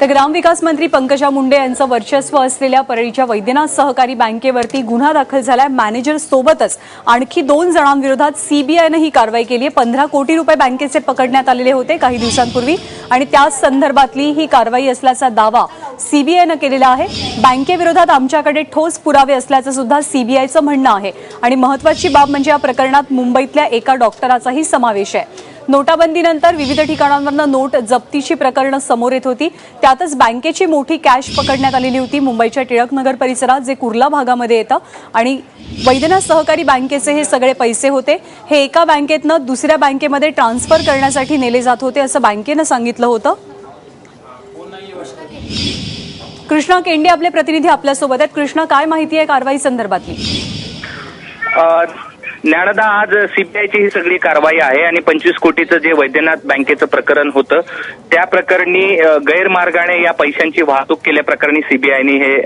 तर ग्रामविकास मंत्री पंकजा मुंडे यांचं वर्चस्व असलेल्या परळीच्या वैद्यनाथ सहकारी बँकेवरती गुन्हा दाखल झालाय. मॅनेजर सोबतच आणखी दोन जणांविरोधात सीबीआयनं ही कारवाई केली आहे. पंधरा कोटी रुपये बँकेचे पकडण्यात आलेले होते काही दिवसांपूर्वी आणि त्याच संदर्भातली ही कारवाई असल्याचा दावा सीबीआयनं केलेला आहे. बँकेविरोधात आमच्याकडे ठोस पुरावे असल्याचं सुद्धा सीबीआयचं म्हणणं आहे. आणि महत्वाची बाब म्हणजे या प्रकरणात मुंबईतल्या एका डॉक्टराचाही समावेश आहे. नोटाबंदीनंतर विविध ठिकाणांवरनं नोट जप्तीची प्रकरणं समोर येत होती. त्यातच बँकेची मोठी कॅश पकडण्यात आलेली होती मुंबईच्या टिळकनगर परिसरात जे कुर्ला भागामध्ये येतं. आणि वैद्यनाथ सहकारी बँकेचे हे सगळे पैसे होते. हे एका बँकेतनं दुसऱ्या बँकेमध्ये ट्रान्सफर करण्यासाठी नेले जात होते असं बँकेनं सांगितलं होतं. कृष्णा केंडे आपले प्रतिनिधी आपल्यासोबत आहेत. कृष्णा काय माहिती आहे कारवाई संदर्भातली? ज्ञानदा आज सीबीआयची ही सगळी कारवाई आहे आणि पंचवीस कोटीचं जे वैद्यनाथ बँकेचं प्रकरण होतं त्या प्रकरणी गैरमार्गाने या पैशांची वाहतूक केल्याप्रकरणी सीबीआयने हे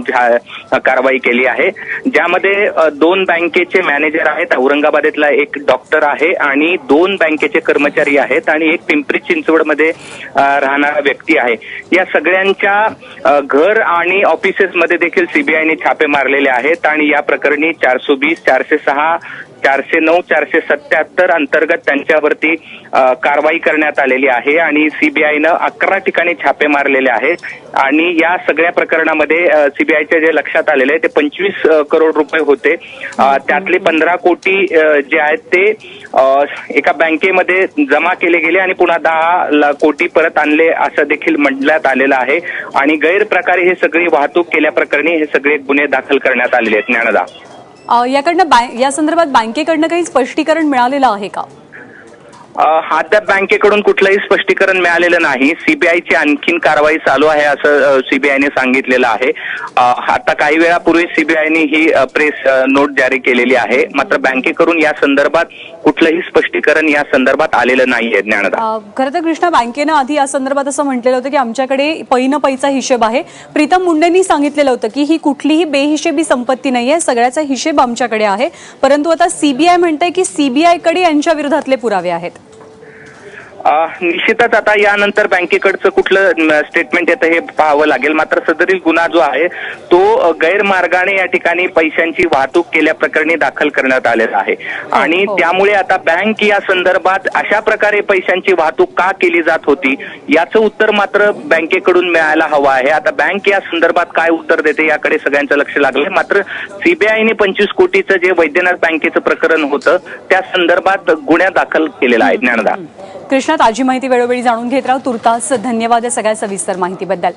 झा- कारवाई केली आहे. ज्यामध्ये दोन बँकेचे मॅनेजर आहेत औरंगाबादेतला एक डॉक्टर आहे आणि दोन बँकेचे कर्मचारी आहेत आणि एक पिंपरी चिंचवडमध्ये राहणारा व्यक्ती आहे. या सगळ्यांच्या घर आणि ऑफिसेसमध्ये देखील सीबीआयने छापे मारलेले आहेत आणि या प्रकरणी चारशे वीस चारशे सहा चारशे नऊ चारशे सत्याहत्तर अंतर्गत त्यांच्यावरती कारवाई करण्यात आलेली आहे आणि सीबीआयनं अकरा ठिकाणी छापे मारलेले आहेत. आणि या सगळ्या प्रकरणामध्ये सीबीआयच्या जे लक्षात आलेले आहे ते पंचवीस करोड रुपये होते. त्यातले पंधरा कोटी जे आहेत ते एका बँकेमध्ये जमा केले गेले आणि पुन्हा दहा ला- कोटी परत आणले असं देखील म्हटण्यात आलेलं आहे. आणि गैरप्रकारे हे सगळी वाहतूक केल्याप्रकरणी हे सगळे गुन्हे दाखल करण्यात आलेले आहेत. ज्ञानदा. याकडनं बँक या संदर्भात बँकेकडनं काही स्पष्टीकरण मिळालेलं आहे का? अद्याप बँकेकडून कुठलंही स्पष्टीकरण मिळालेलं नाही. सीबीआयची आणखीन कारवाई चालू आहे असं सीबीआयने सांगितलेलं आहे. आता काही वेळापूर्वी सीबीआयने ही प्रेस नोट जारी केलेली आहे. मात्र बँकेकडून या संदर्भात कुठलंही स्पष्टीकरण या संदर्भात आलेलं नाहीये ज्ञानदा. खरं तर कृष्णा बँकेनं आधी या संदर्भात असं म्हटलेलं होतं की आमच्याकडे पैन पैचा हिशेब आहे. प्रीतम मुंडेंनी सांगितलेलं होतं की ही कुठलीही बेहिशेबी संपत्ती नाहीये सगळ्याचा हिशेब आमच्याकडे आहे. परंतु आता सीबीआय म्हणतंय की सीबीआयकडे यांच्या विरोधातले पुरावे आहेत. निश्चितच आता यानंतर बँकेकडचं कुठलं स्टेटमेंट येतं हे पाहावं लागेल. मात्र सदरील गुन्हा जो आहे तो गैरमार्गाने या ठिकाणी पैशांची वाहतूक केल्याप्रकरणी दाखल करण्यात आलेला आहे. आणि हो. त्यामुळे आता बँक या संदर्भात अशा प्रकारे पैशांची वाहतूक का केली जात होती याचं उत्तर मात्र बँकेकडून मिळायला हवं आहे. आता बँक या संदर्भात काय उत्तर देते याकडे सगळ्यांचं लक्ष लागलंय. मात्र सीबीआयने पंचवीस कोटीचं जे वैद्यनाथ बँकेचं प्रकरण होतं त्या संदर्भात गुन्हा दाखल केलेला आहे ज्ञानदा. कृष्णा ताजी माहिती वेळोवेळी जाणून घेत राहू. तुर्तास धन्यवाद या सगळ्या सविस्तर माहितीबद्दल.